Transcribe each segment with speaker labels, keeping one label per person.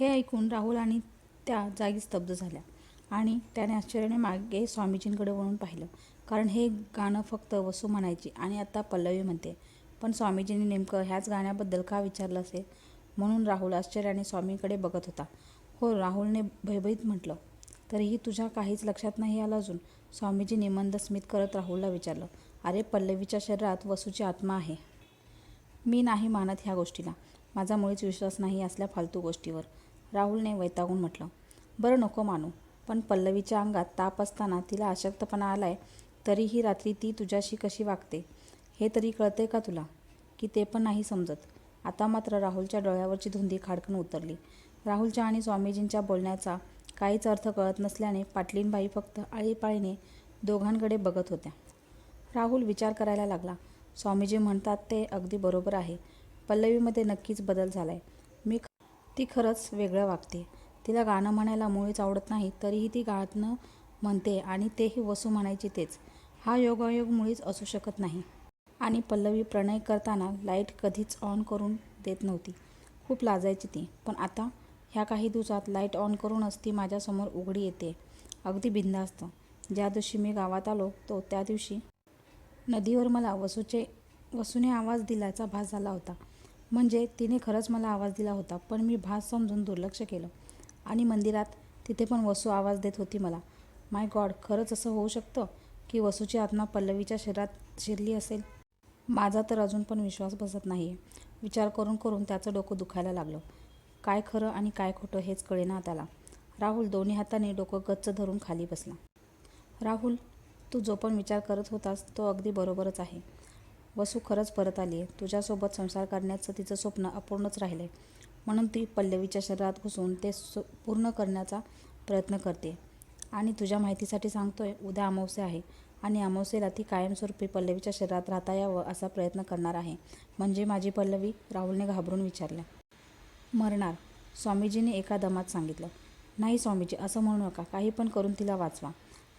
Speaker 1: हे ऐकून राहुल आणि त्या जागी स्तब्ध झाल्या. आणि त्याने आश्चर्याने मागे स्वामीजींकडे वळून पाहिलं. कारण हे गाणं फक्त वसू म्हणायची आणि आता पल्लवी म्हणते पण स्वामीजींनी नेमकं ह्याच गाण्याबद्दल का विचारलं असेल म्हणून राहुल आश्चर्याने स्वामीकडे बघत होता. हो राहुलने भयभीत म्हटलं. तरीही तुझ्या काहीच लक्षात नाही आलं अजून? स्वामीजींनी निमंद स्मित करत राहुलला विचारलं. अरे पल्लवीच्या शरीरात वसूची आत्मा आहे. मी नाही मानत ह्या गोष्टीला. माझा मुळीच विश्वास नाही असल्या फालतू गोष्टीवर. राहुलने वैतागून म्हटलं बरं नको मानू पण पल्लवीच्या अंगात ताप असताना तिला अशक्तपणा आलाय तरीही रात्री ती तुझ्याशी कशी वागते? हे तरी कळते का तुला? की ते पण नाही समजत. आता मात्र राहुलच्या डोळ्यावरची धुंदी खाडकन उतरली. राहुलच्या आणि स्वामीजींच्या बोलण्याचा काहीच अर्थ कळत नसल्याने पाटलीनबाई फक्त आळीपाळीने दोघांकडे बघत होत्या. राहुल विचार करायला लागला. स्वामीजी म्हणतात ते अगदी बरोबर आहे. पल्लवीमध्ये नक्कीच बदल झाला आहे मी ती खरंच वेगळं वागते. तिला गाणं म्हणायला मुळीच आवडत नाही तरीही ती गाणं म्हणते आणि तेही वसू म्हणायची तेच. हा योगायोग मुळीच असू शकत नाही. आणि पल्लवी प्रणय करताना लाइट कधीच ऑन करून देत नव्हती. खूप लाजायची ती. पण आता ह्या काही दिवसात लाइट ऑन करूनच ती माझ्यासमोर उघडी येते. अगदी बिंदास्त ज्या दिवशी मी गावात आलो तो त्या दिवशी नदीवर मला वसूचे वसूने आवाज दिल्याचा भास झाला होता. म्हणजे तिने खरंच मला आवाज दिला होता पण मी भास समजून दुर्लक्ष केलं. आणि मंदिरात तिथे पण वसू आवाज देत होती मला. माय गॉड खरंच असं होऊ शकतं की वसूची आत्मा पल्लवीच्या शरीरात शिरली असेल? माझा तर अजून पण विश्वास बसत नाही आहे विचार करून करून त्याचं डोकं दुखायला लागलं. काय खरं आणि काय खोटं हेच कळेना त्याला. राहुल दोन्ही हाताने डोकं गच्च धरून खाली बसला. राहुल तू जो पण विचार करत होतास तो अगदी बरोबरच आहे. वसू खरंच परत आली आहे तुझ्यासोबत संसार करण्याचं तिचं स्वप्न अपूर्णच राहिलं आहे म्हणून ती पल्लवीच्या शरीरात घुसून ते सु पूर्ण करण्याचा प्रयत्न करते. आणि तुझ्या माहितीसाठी सांगतोय उद्या अमावस्या आहे. आणि अमावस्येला ती कायमस्वरूपी पल्लवीच्या शरीरात राहता यावं असा प्रयत्न करणार आहे. म्हणजे माझी पल्लवी राहुलने घाबरून विचारलं. मरणार. स्वामीजींनी एका दमात सांगितलं. नाही स्वामीजी असं म्हणू नका. काही पण करून तिला वाचवा.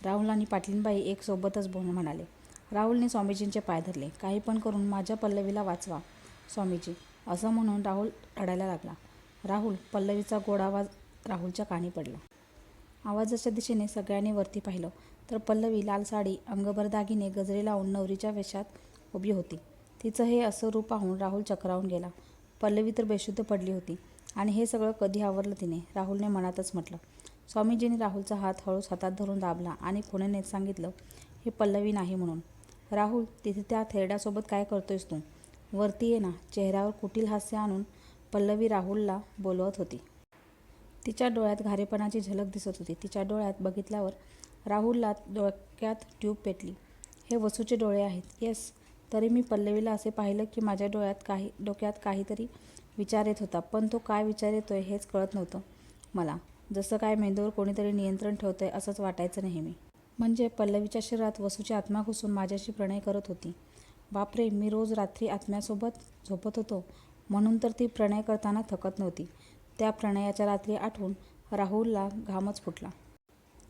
Speaker 1: राहुल आणि पाटलीनबाई एक सोबतच म्हणाले. राहुलने स्वामीजींचे पाय धरले. काही पण करून माझ्या पल्लवीला वाचवा स्वामीजी असं म्हणून राहुल रडायला लागला. राहुल पल्लवीचा गोड आवाज राहुलच्या कानी पडला. आवाजाच्या दिशेने सगळ्यांनी वरती पाहिलं तर पल्लवी लाल साडी अंगभर दागिने गजरे लावून नवरीच्या वेशात उभी होती. तिचं हे असं रूप पाहून राहुल चक्रावून गेला. पल्लवी तर बेशुद्ध पडली होती आणि हे सगळं कधी आवरलं तिने राहुलने मनातच म्हटलं. स्वामीजींनी राहुलचा हात हळूच हातात धरून दाबला आणि खुणेने सांगितलं हे पल्लवी नाही म्हणून. राहुल तिथे त्या थेरड्यासोबत काय करतोयस तू? वरती ये ना. चेहऱ्यावर कुटील हास्य आणून पल्लवी राहुलला बोलवत होती. तिच्या डोळ्यात घारेपणाची झलक दिसत होती. तिच्या डोळ्यात बघितल्यावर राहुलला डोक्यात ट्यूब पेटली. हे वसूचे डोळे आहेत. येस तरी मी पल्लवीला असे पाहिलं की माझ्या डोळ्यात काही डोक्यात काहीतरी विचार येत होता. पण तो काय विचार येतोय हेच कळत नव्हतं मला. जसं काय मेंदूवर कोणीतरी नियंत्रण ठेवतंय असंच वाटायचं नेहमी. म्हणजे पल्लवीच्या शरीरात वसूची आत्मा घुसून माझ्याशी प्रणय करत होती. बापरे मी रोज रात्री आत्म्यासोबत झोपत होतो. म्हणून तर ती प्रणय करताना थकत नव्हती. त्या प्रणयाच्या रात्री आठवून राहुलला घामच फुटला.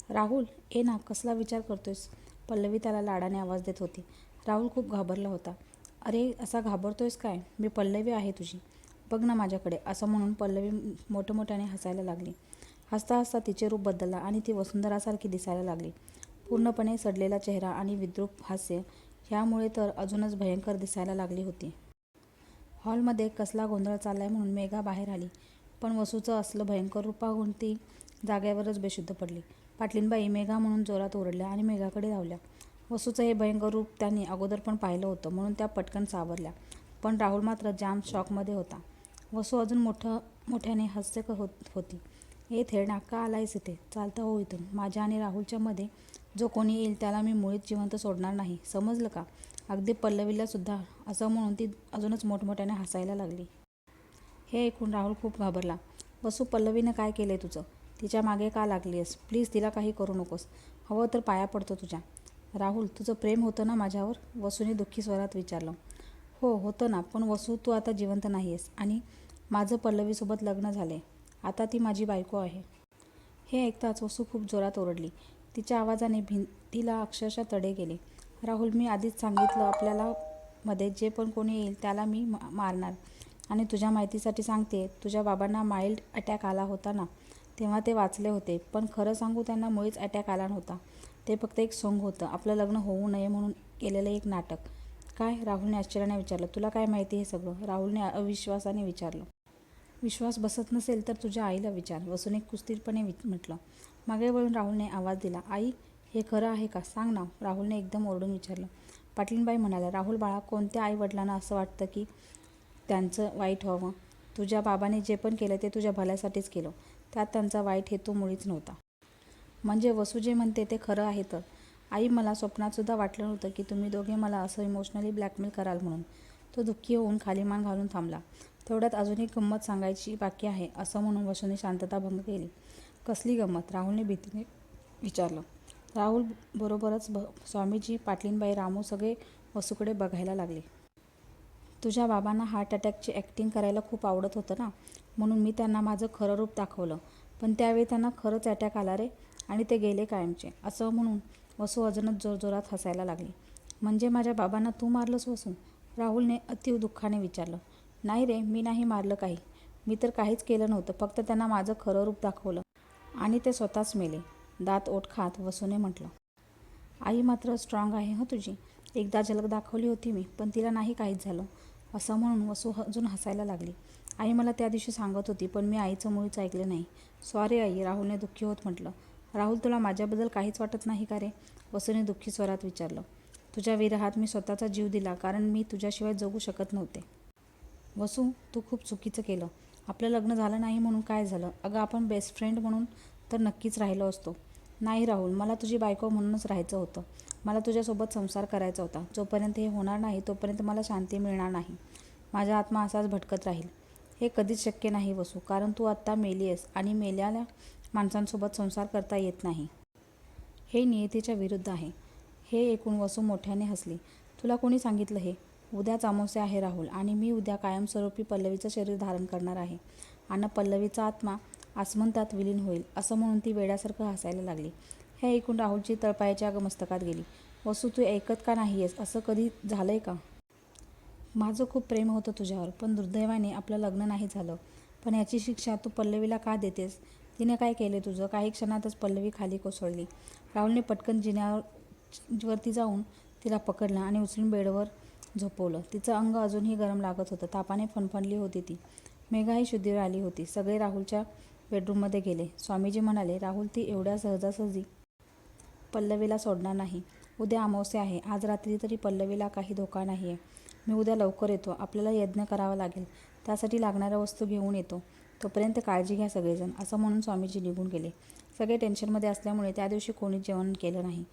Speaker 1: राहुल ए ना कसला विचार करतोयस? पल्लवी त्याला लाडाने आवाज देत होती. राहुल खूप घाबरला होता. अरे असा घाबरतोयस काय? मी पल्लवी आहे तुझी. बघ ना माझ्याकडे असं म्हणून पल्लवी मोठमोठ्याने हसायला लागली. हसता हसता तिचे रूप बदलला आणि ती वसुंधरासारखी दिसायला लागली. पूर्णपणे सडलेला चेहरा आणि विद्रूप हास्य ह्यामुळे तर अजूनच भयंकर दिसायला लागली होती. हॉलमध्ये कसला गोंधळ चाललाय म्हणून मेघा बाहेर आली. पण वसूचं असलं भयंकर रूप पाहून ती जागेवरच बेशुद्ध पडली. पाटलीनबाई मेघा म्हणून जोरात ओरडल्या आणि मेघाकडे धावल्या. वसूचं हे भयंकर रूप त्यांनी अगोदर पण पाहिलं होतं म्हणून त्या पटकन सावरल्या. पण राहुल मात्र जाम शॉकमध्ये होता. वसू अजून मोठं मोठ्याने हास्य होत होती. ए थेरडा का आलायस इथे? चालता हो इथून. माझ्या आणि राहुलच्या मध्ये जो कोणी येईल त्याला मी मुळीच जिवंत सोडणार नाही. समजलं का? अगदी पल्लवीला सुद्धा असं म्हणून ती अजूनच मोठमोठ्याने हसायला लागली. हे ऐकून राहुल खूप घाबरला. वसू पल्लवीनं काय केलं आहे तुझं? तिच्यामागे का लागली आहेस प्लीज तिला काही करू नकोस. हवं तर पाया पडतो तुझ्या. राहुल तुझं प्रेम होतं ना माझ्यावर? वसूने दुःखी स्वरात विचारलं. हो होतं ना. पण वसू तू आता जिवंत नाही आहेस आणि माझं पल्लवीसोबत लग्न झालं आहे आता ती माझी बायको आहे. हे ऐकताच वसू खूप जोरात ओरडली. तिच्या आवाजाने भिंतीला अक्षरशः तडे गेले. राहुल मी आधीच सांगितलं आपल्याला मध्ये जे पण कोणी येईल त्याला मी मा- मारणार. आणि तुझ्या माहितीसाठी सांगते तुझ्या बाबांना माइल्ड अटॅक आला होता ना तेव्हा ते वाचले होते. पण खरं सांगू त्यांना मुळीच अटॅक आला नव्हता. ते फक्त एक सोंग होतं. आपलं लग्न होऊ नये म्हणून केलेलं एक नाटक. काय? राहुलने आश्चर्याने विचारलं. तुला काय माहिती हे सगळं? राहुलने अविश्वासाने विचारलं. विश्वास बसत नसेल तर तुझ्या आईला विचार. वसूने कुस्तीरपणे वि म्हटलं. मागे वळून राहुलने आवाज दिला आई हे खरं आहे का? सांग ना. राहुलने एकदम ओरडून विचारलं. पाटीलबाई म्हणाल्या राहुल बाळा कोणत्या आई वडिलांना असं वाटतं की त्यांचं वाईट व्हावं? तुझ्या बाबाने जे पण केलं ते तुझ्या भल्यासाठीच केलं. त्यात त्यांचा वाईट हेतू मुळीच नव्हता. म्हणजे वसू जे म्हणते ते खरं आहे तर. आई मला स्वप्नातसुद्धा वाटलं नव्हतं की तुम्ही दोघे मला असं इमोशनली ब्लॅकमेल कराल म्हणून. तो दुःखी होऊन खाली मान घालून थांबला. तेवढ्यात अजून एक गंमत सांगायची बाकी आहे असं म्हणून वसूने शांतता भंग केली. कसली गंमत? राहुलने भीतीने विचारलं. राहुल बरोबरच ब स्वामीजी पाटलीनबाई रामू सगळे वसूकडे बघायला लागले. तुझ्या बाबांना हार्ट अटॅकची ॲक्टिंग करायला खूप आवडत होतं ना? म्हणून मी त्यांना माझं खरं रूप दाखवलं. पण त्यावेळी त्यांना खरंच अटॅक आला रे. आणि ते गेले कायमचे. असं म्हणून वसू अजूनच जोरजोरात हसायला लागली. म्हणजे माझ्या बाबांना तू मारलंस वसू? राहुलने अतिव दुःखाने विचारलं. नाही रे मी नाही मारलं काही. मी तर काहीच केलं नव्हतं. फक्त त्यांना माझं खरं रूप दाखवलं. आणि ते स्वतःच मेले. दात ओठ खात वसूने म्हटलं आई मात्र स्ट्रॉंग आहे हं तुझी. एकदा झलक दाखवली होती मी पण तिला नाही काहीच झालं. असं म्हणून वसू अजून हसायला लागली. आई मला त्या दिवशी सांगत होती पण मी आईचं मुळीच ऐकलं नाही. सॉरी आई राहुलने दुःखी होत म्हटलं. राहुल तुला माझ्याबद्दल काहीच वाटत नाही का रे? वसूने दुःखी स्वरात विचारलं. तुझ्या विरहात मी स्वतःचा जीव दिला कारण मी तुझ्याशिवाय जगू शकत नव्हते. वसू तू खूप चुकीचं केलं. आपलं लग्न झालं नाही म्हणून काय झालं? अगं आपण बेस्ट फ्रेंड म्हणून तर नक्कीच राहिलो असतो. नाही राहुल मला तुझी बायको म्हणूनच राहायचं होतं. मला तुझ्यासोबत संसार करायचा होता. जोपर्यंत हे होणार नाही तोपर्यंत मला शांती मिळणार नाही. माझा आत्मा असाच भटकत राहील. हे कधीच शक्य नाही वसू कारण तू आत्ता मेली आहेस आणि मेल्याला माणसांसोबत संसार करता येत नाही. हे नियतीच्या विरुद्ध आहे. हे ऐकून वसू मोठ्याने हसली. तुला कोणी सांगितलं हे? उद्याच अमावस्या आहे राहुल आणि मी उद्या कायमस्वरूपी पल्लवीचं शरीर धारण करणार आहे. आणि पल्लवीचा आत्मा आसमंतात विलीन होईल असं म्हणून ती वेड्यासारखं हसायला लागली. हे ऐकून राहुलची तळपायाच्या मस्तकात गेली. वसू तू ऐकत का नाही आहेस असं कधी झालं आहे का? माझं खूप प्रेम होतं तुझ्यावर पण दुर्दैवाने आपलं लग्न नाही झालं. पण याची शिक्षा तू पल्लवीला का देतेस? तिने काय केले तुझं? काही क्षणातच पल्लवी खाली कोसळली. राहुलने पटकन जिन्यावर वरती जाऊन तिला पकडलं आणि उचलून बेडवर झोपवलं. तिचं अंग अजूनही गरम लागत होतं. तापाने फणफणली होती ती. मेघाही शुद्धीवर आली होती. सगळे राहुलच्या बेडरूममध्ये गेले. स्वामीजी म्हणाले राहुल ती एवढ्या सहजासहजी पल्लवीला सोडणार नाही. उद्या अमावस्या आहे. आज रात्री तरी पल्लवीला काही धोका नाही आहे मी उद्या लवकर येतो. आपल्याला यज्ञ करावा लागेल. त्यासाठी लागणाऱ्या वस्तू घेऊन येतो. तोपर्यंत काळजी घ्या सगळेजण. असं म्हणून स्वामीजी निघून गेले. सगळे टेन्शनमध्ये असल्यामुळे त्या दिवशी कोणीच जेवण केलं नाही.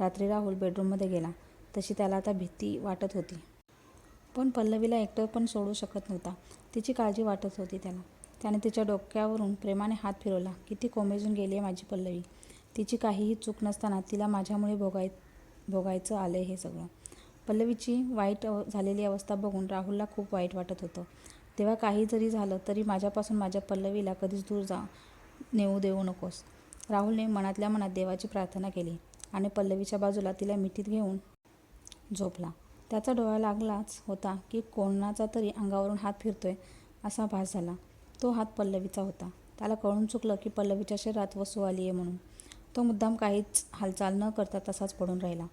Speaker 1: रात्री राहुल बेडरूममध्ये गेला. तशी त्याला आता भीती वाटत होती. पण पल्लवीला एकटं पण सोडू शकत नव्हता. तिची काळजी वाटत होती त्याला. त्याने तिच्या डोक्यावरून प्रेमाने हात फिरवला. किती कोमेजून गेली आहे माझी पल्लवी. तिची काहीही चूक नसताना तिला माझ्यामुळे भोगाय भोगायचं आलं आहे हे सगळं. पल्लवीची वाईट अव झालेली अवस्था बघून राहुलला खूप वाईट वाटत होतं. तेव्हा काही जरी झालं तरी माझ्यापासून माझ्या पल्लवीला कधीच दूर जा नेऊ देऊ नकोस. राहुलने मनातल्या मनात देवाची प्रार्थना केली आणि पल्लवीच्या बाजूला तिला मिठीत घेऊन झोपला. त्याचा डोळा लागलाच होता की कोणाचा तरी अंगावरून हात फिरतोय असा भास झाला. तो हात पल्लवीचा होता. त्याला कळून चुकलं की पल्लवीच्या शरीरात वसू आली आहे म्हणून. तो मुद्दाम काहीच हालचाल न करता तसाच पडून राहिला.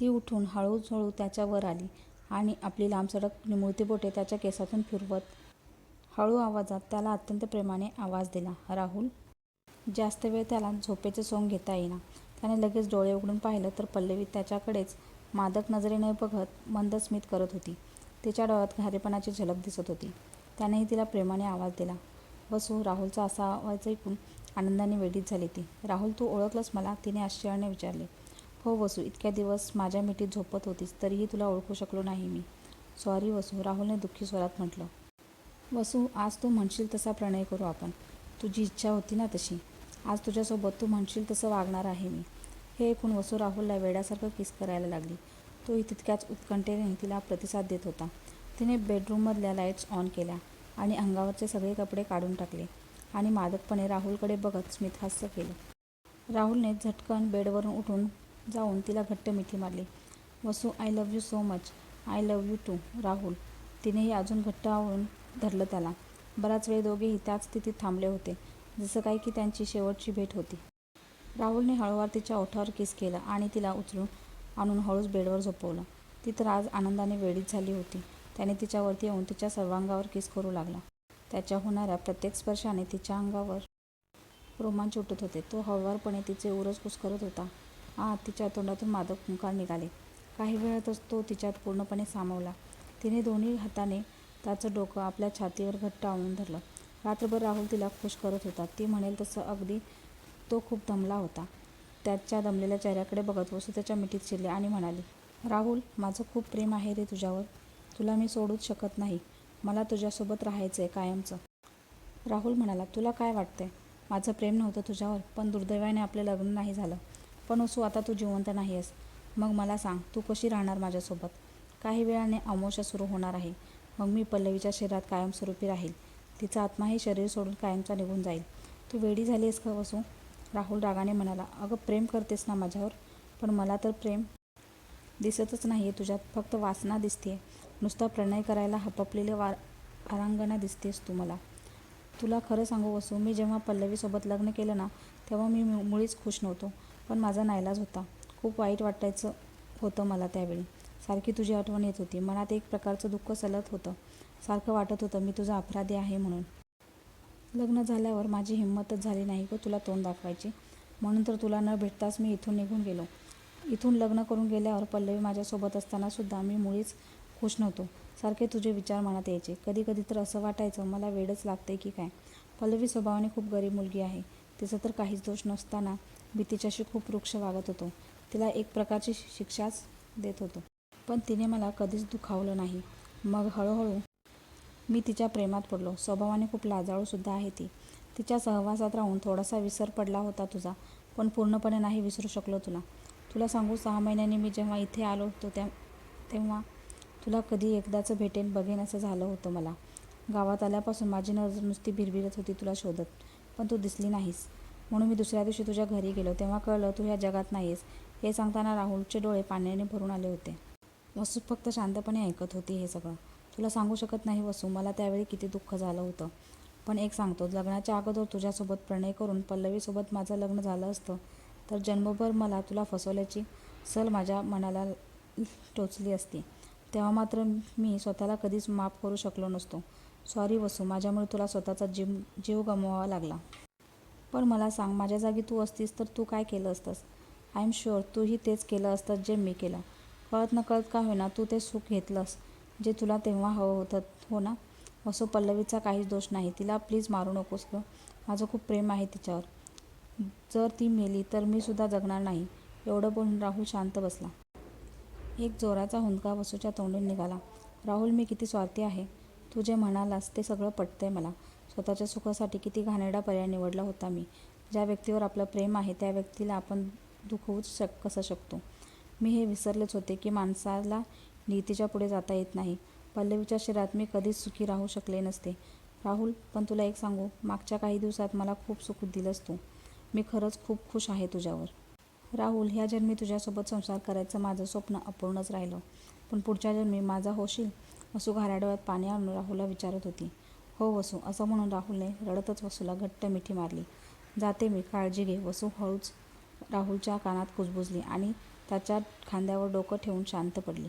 Speaker 1: ती उठून हळूहळू त्याच्यावर आली आणि आपली लांबसडक निमुळती बोटे त्याच्या केसातून फिरवत हळू आवाजात त्याला अत्यंत प्रेमाने आवाज दिला राहुल जास्त वेळ त्याला झोपेचे सोंग घेता येईना त्याने लगेच डोळे उघडून पाहिलं तर पल्लवी त्याच्याकडेच मादक नजरेने बघत मंद स्मित करत होती. तिच्या डोळ्यात घारेपणाची झलक दिसत होती. त्यानेही तिला प्रेमाने आवाज दिला. बसू राहुलचा असा आवाज ऐकून आनंदाने वेडीत झाली ती. राहुल तू ओळखलंस मला? तिने आश्चर्याने विचारले. हो वसू इतक्या दिवस माझ्या मिठीत झोपत होतीस तरीही तुला ओळखू शकलो नाही मी. सॉरी वसू राहुलने दुःखी स्वरात म्हटलं. वसू आज तू म्हणशील तसा प्रणय करू आपण. तुझी इच्छा होती ना तशी. आज तुझ्यासोबत तू म्हणशील तसं वागणार आहे मी. हे ऐकून वसू राहुलला वेड्यासारखं किस करायला लागली. तोही तितक्याच उत्कंठेने तिला प्रतिसाद देत होता. तिने बेडरूममधल्या लाईट्स ऑन केल्या आणि अंगावरचे सगळे कपडे काढून टाकले आणि मादकपणे राहुलकडे बघत स्मितहास्य केलं. राहुलने झटकन बेडवरून उठून जाऊन तिला घट्ट मिठी मारली. Vasu I love you so much I love you too Rahul. तिनेही अजून घट्ट आवळून धरलं त्याला. बराच वेळ दोघेही त्याच स्थितीत थांबले होते जसं काही की त्यांची शेवटची भेट होती. राहुलने हळूवार तिच्या ओठावर किस केला आणि तिला उचलून आणून हळूच बेडवर झोपवलं. ती तर आज आनंदाने वेडीच झाली होती. त्याने तिच्यावरती येऊन तिच्या सर्वांगावर किस करू लागला. त्याच्या होणाऱ्या प्रत्येक स्पर्शाने तिच्या अंगावर रोमांच उठत होते. तो हळूवारपणे तिचे उरस कुस्करत होता. आ तिच्या तोंडातून मादक हुंकार निघाले. काही वेळातच तो तिच्यात पूर्णपणे सामावला. तिने दोन्ही हाताने त्याचं डोकं आपल्या छातीवर घट्ट आणून धरलं. रात्रभर राहुल तिला खुश करत होता. ती म्हणेल तसं अगदी तो खूप दमला होता. त्याच्या दमलेल्या चेहऱ्याकडे बघत वसू त्याच्या मिठीत शिरले आणि म्हणाली राहुल माझं खूप प्रेम आहे रे तुझ्यावर. तुला मी सोडूच शकत नाही. मला तुझ्यासोबत राहायचं आहे कायमचं. राहुल म्हणाला तुला काय वाटतंय? माझं प्रेम नव्हतं तुझ्यावर पण दुर्दैवाने आपलं लग्न नाही झालं. पण असू आता तू जिवंत नाही आहेस मग मला सांग तू कशी राहणार माझ्यासोबत? काही वेळाने अमोशा सुरू होणार आहे. मग मी पल्लवीच्या शरीरात कायमस्वरूपी राहील. तिचा आत्मा हे शरीर सोडून कायमचा निघून जाईल. तू वेडी झाली आहेस का वसू? राहुल रागाने म्हणाला अगं प्रेम करतेस ना माझ्यावर पण मला तर प्रेम दिसतच नाही आहे तुझ्यात फक्त वासना दिसते नुसता प्रणय करायला हपपलेले वा आरांगणा दिसतेस तू मला. तुला खरं सांगू वसू मी जेव्हा पल्लवीसोबत लग्न केलं ना तेव्हा मी मु- मुळीच खुश नव्हतो पण माझा नाईलाज होता. खूप वाईट वाटायचं होतं मला त्यावेळी. सारखी तुझी आठवण येत होती. मनात एक प्रकारचं दुःख सलत होतं. सारखं वाटत होतं मी तुझा अपराधी आहे म्हणून. लग्न झाल्यावर माझी हिंमतच झाली नाही ग तुला तोंड दाखवायची. म्हणून तर तुला न भेटताच मी इथून निघून गेलो. इथून लग्न करून गेल्यावर पल्लवी माझ्यासोबत असतानासुद्धा मी मुळीच खुश नव्हतो. सारखे तुझे विचार मनात यायचे. कधी कधी तर असं वाटायचं मला वेडच लागते की काय? पल्लवी स्वभावाने खूप गरीब मुलगी आहे. तिचा तर काहीच दोष नसताना मी तिच्याशी खूप वृक्ष वागत होतो. तिला एक प्रकारची शिक्षाच देत होतो. पण तिने मला कधीच दुखावलं नाही. मग हळूहळू मी तिच्या प्रेमात पडलो. स्वभावाने खूप लाजाळूसुद्धा आहे ती. तिच्या सहवासात राहून थोडासा विसर पडला होता तुझा पण पूर्णपणे नाही विसरू शकलो तुला. तुला सांगू सहा महिन्यांनी मी जेव्हा इथे आलो होतो त्या तेव्हा तुला कधी एकदाचं भेटेन बघेन असं झालं होतं मला. गावात आल्यापासून माझी नजर नुसती भिरभिरत होती तुला शोधत पण तू दिसली नाहीस. म्हणून मी दुसऱ्या दिवशी तुझ्या घरी गेलो. तेव्हा कळलं तू ह्या जगात नाहीस हे सांगताना राहुलचे डोळे पाण्याने भरून आले होते. वसू फक्त शांतपणे ऐकत होती हे सगळं. तुला सांगू शकत नाही वसू मला त्यावेळी किती दुःख झालं होतं. पण एक सांगतो लग्नाच्या अगोदर तुझ्यासोबत प्रणय करून पल्लवीसोबत माझं लग्न झालं असतं. तर जन्मभर मला तुला फसवल्याची सल माझ्या मनाला टोचली असती. तेव्हा मात्र मी स्वतःला कधीच माफ करू शकलो नसतो. सॉरी वसू माझ्यामुळे तुला स्वतःचा जीव जीव गमवावा लागला. पण मला सांग माझ्या जागी तू असतीस तर तू काय केलं असतंस? आय एम शुअर तूही तेच केलं असतंस जे मी केलं. कळत न कळत का होईना तू ते सुख घेतलंस. जे तुला तेव्हा हवं होतं हो ना? असो पल्लवीचा काहीच दोष नाही. तिला प्लीज मारू नकोस गं. माझं खूप प्रेम आहे तिच्यावर. जर ती मेली तर मी सुद्धा जगणार नाही. एवढं बोलून राहुल शांत बसला. एक जोराचा हुंदका वसूच्या तोंडून निघाला. राहुल मी किती स्वार्थी आहे. तू जे म्हणालास ते सगळं पटतंय मला. स्वतःच्या सुखासाठी किती घाणेरडा पर्याय निवडला होता मी. ज्या व्यक्तीवर आपलं प्रेम आहे त्या व्यक्तीला आपण दुखवूच शक कसं शकतो? मी हे विसरलेच होते की माणसाला नीतीच्या पुढे जाता येत नाही. पल्लवीच्या शरीरात मी कधीच सुखी राहू शकले नसते. राहुल पण तुला एक सांगू मागच्या काही दिवसात मला खूप सुख दिलंस तू. मी खरंच खूप खुश आहे तुझ्यावर. राहुल ह्या जन्मी तुझ्यासोबत संसार करायचं माझं स्वप्न अपूर्णच राहिलं. पण पुढच्या जन्मी माझा होशील वसू घाऱ्या डोळ्यात पाणी आणून राहुलला विचारत होती. हो वसू असं म्हणून राहुलने रडतच वसूला घट्ट मिठी मारली. जाते मी काळजी घे वसू हळूच राहुलच्या कानात कुजबुजली आणि त्याच्या खांद्यावर डोकं ठेवून शांत पडली.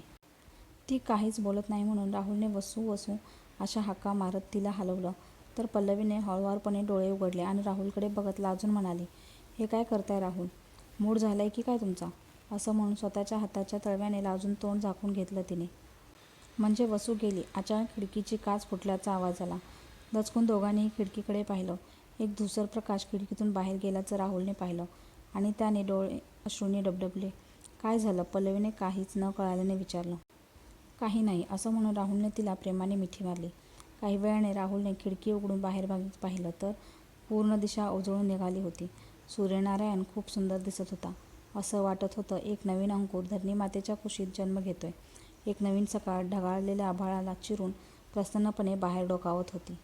Speaker 1: ती काहीच बोलत नाही म्हणून राहुलने वसू वसू अशा हाका मारत तिला हलवलं. तर पल्लवीने हळूवारपणे डोळे उघडले आणि राहुलकडे बघत लाजून म्हणाली हे काय करताय राहुल? मूड झालाय की काय तुमचा? असं म्हणून स्वतःच्या हाताच्या तळव्याने लाजून तोंड झाकून घेतलं तिने. म्हणजे वसू गेली अचानक खिडकीची काच फुटल्याचा आवाज आला. दचकून दोघांनीही खिडकीकडे पाहिलं. एक धुसर प्रकाश खिडकीतून बाहेर गेल्याचं राहुलने पाहिलं आणि त्याने डोळे अश्रूंनी डबडबले. काय झालं? पल्लवीने काहीच न कळाल्याने विचारलं. काही नाही असं म्हणून राहुलने तिला प्रेमाने मिठी मारली. काही वेळाने राहुलने खिडकी उघडून बाहेर पाहिलं तर पूर्ण दिशा उजळून निघाली होती. सूर्यनारायण खूप सुंदर दिसत होता. असं वाटत होतं एक नवीन अंकुर धरणी मातेच्या कुशीत जन्म घेतोय. एक नवीन सकाळ ढगाळलेल्या आभाळाला चिरून प्रसन्नपणे बाहेर डोकावत होती.